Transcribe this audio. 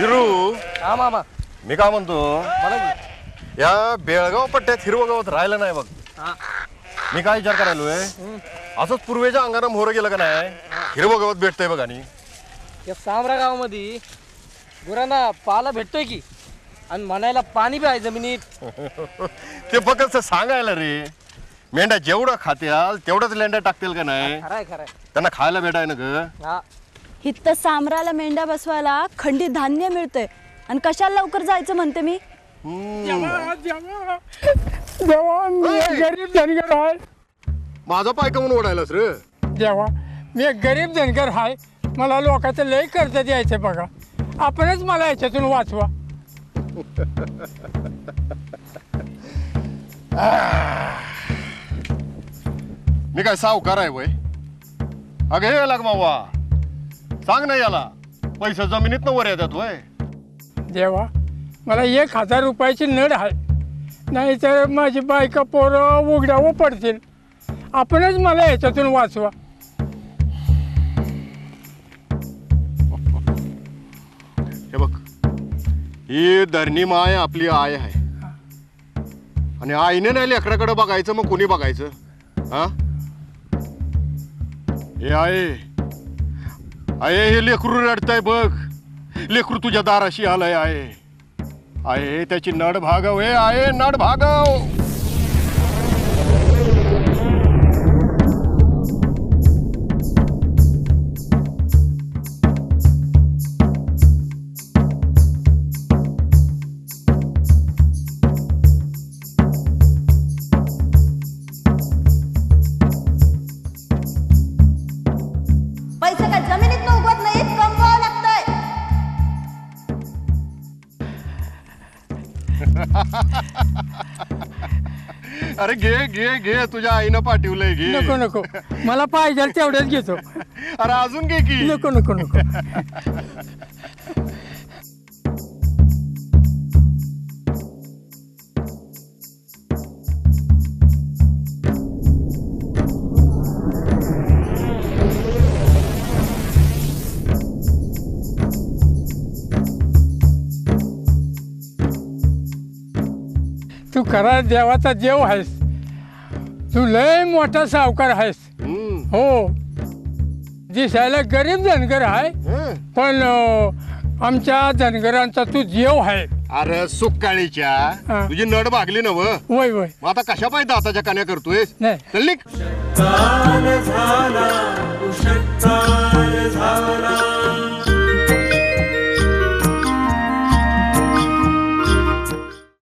हिरू हा मामा मी काय म्हणतो मला की या बेळगाव पट्ट्यात हिरवं गवत राहिलं नाही बघ हा मी काय विचार करायलोय असंच पूर्वेच्या अंगानं मोहर गेलं का नाही हिरवं गवत भेटतंय बघ आणि या सामरा गावामध्ये गुरांना पाला भेटतोय की आणि म्हणायला पाणी बी आहे जमिनीत ते फक्त सांगायला रे मेंढ्या जेवढं खात्याल तेवढंच लेंड्या टाकतील का नाही खराय खराय त्यांना खायला भेटाय ना ग हा इथं सामराला मेंढ्या बसवायला खंडीत धान्य मिळतंय. आणि कशाला लवकर जायचं म्हणते मी? एक गरीब धनगर आहे माझा पाय कमून ओढायलास रे. जेव्हा मी एक गरीब धनगर आहे मला लोकांचं लय कर्ज द्यायचं बघा. आपणच मला याच्यातून वाचवा. मी काय सावकार आहे वय? अगं हे लाग मावा. सांग ना याला. पैसे जमिनीत वर येतात वय देवा मला एक हजार रुपयाची नड आहे नाहीतर माझी बायका पोरं उघड्यावर पडतील. आपणच मला याच्यातून वाचवा. हे बघ ही धरणी माय आपली आय आहे. आणि आईने नाही लेकराकडे बघायचं मग कोणी बघायचं? हा? हे आहे अरे हे लेकरू रडतंय बघ. लेकरू तुझ्या दाराशी आलंय आहे. आहे त्याची नड भागव हे आहे नड भागव. अरे घे घे घे. तुझ्या आईनं पाठवलंय घे. नको नको. मला पाहिजे तेवढ्याच घेतो. अरे अजून घे की. नको नको नको. तू खरा देवाचा देव आहेस. तू लय मोठा सावकार आहेस. हम्म. हो. दिसायला गरीब धनगर आहे हं. पण अं, आमच्या धनगरांचा तू जीव आहे. अरे सुकाळीच्या हा. तुझी नड भागली ना व वय वय. मग आता कशा पाहिजे दाताच्या कान्या करतोय नाही. चल निघ. काल झाला उषट झाला.